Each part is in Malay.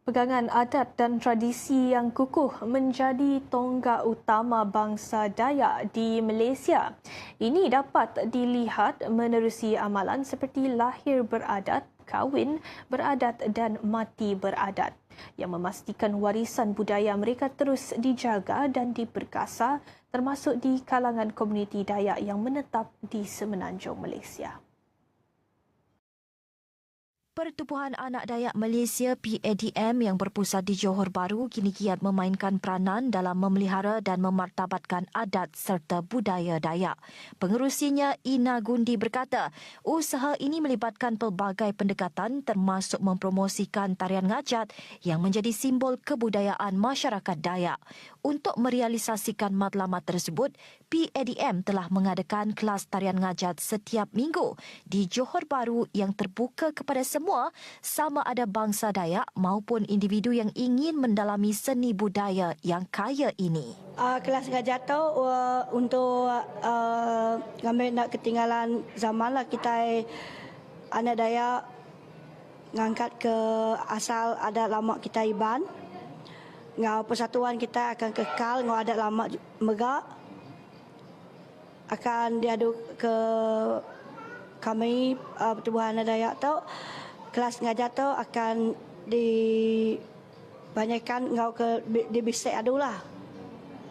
Pegangan adat dan tradisi yang kukuh menjadi tonggak utama bangsa Dayak di Malaysia. Ini dapat dilihat menerusi amalan seperti lahir beradat, kahwin beradat dan mati beradat yang memastikan warisan budaya mereka terus dijaga dan diperkasa termasuk di kalangan komuniti Dayak yang menetap di semenanjung Malaysia. Pertubuhan Anak Dayak Malaysia PADM yang berpusat di Johor Bahru kini kiat memainkan peranan dalam memelihara dan memartabatkan adat serta budaya Dayak. Pengerusinya Ina Gundi berkata, usaha ini melibatkan pelbagai pendekatan termasuk mempromosikan tarian ngajat yang menjadi simbol kebudayaan masyarakat Dayak. Untuk merealisasikan matlamat tersebut, PADM telah mengadakan kelas tarian ngajat setiap minggu di Johor Bahru yang terbuka kepada semua semua sama ada bangsa Dayak maupun individu yang ingin mendalami seni budaya yang kaya ini. Uh, kelas ngajak tu uh, untuk uh, kami nak ketinggalan zaman lah kita anak Dayak ngangkat ke asal ada lama kita Iban. Ngau persatuan kita akan kekal ngau ada lama megak akan diadu ke kami uh, pertubuhan Dayak tu kelas ngajar tu akan dibanyakan ngau ke di bisik adulah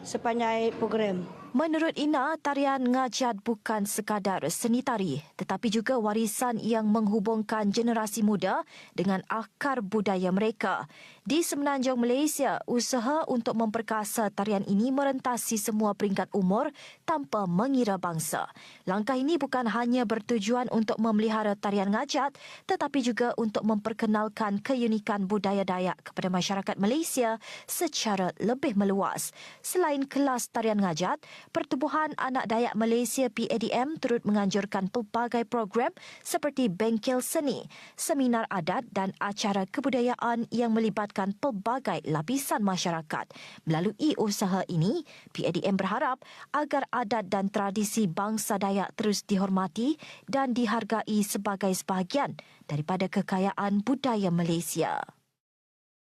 sepanjang program. Menurut Ina, tarian ngajat bukan sekadar seni tari tetapi juga warisan yang menghubungkan generasi muda dengan akar budaya mereka. Di semenanjung Malaysia, usaha untuk memperkasa tarian ini merentasi semua peringkat umur tanpa mengira bangsa. Langkah ini bukan hanya bertujuan untuk memelihara tarian ngajat tetapi juga untuk memperkenalkan keunikan budaya Dayak kepada masyarakat Malaysia secara lebih meluas. Selain kelas tarian ngajat, Pertubuhan Anak Dayak Malaysia PADM turut menganjurkan pelbagai program seperti bengkel seni, seminar adat dan acara kebudayaan yang melibatkan pelbagai lapisan masyarakat. Melalui usaha ini, PADM berharap agar adat dan tradisi bangsa Dayak terus dihormati dan dihargai sebagai sebahagian daripada kekayaan budaya Malaysia.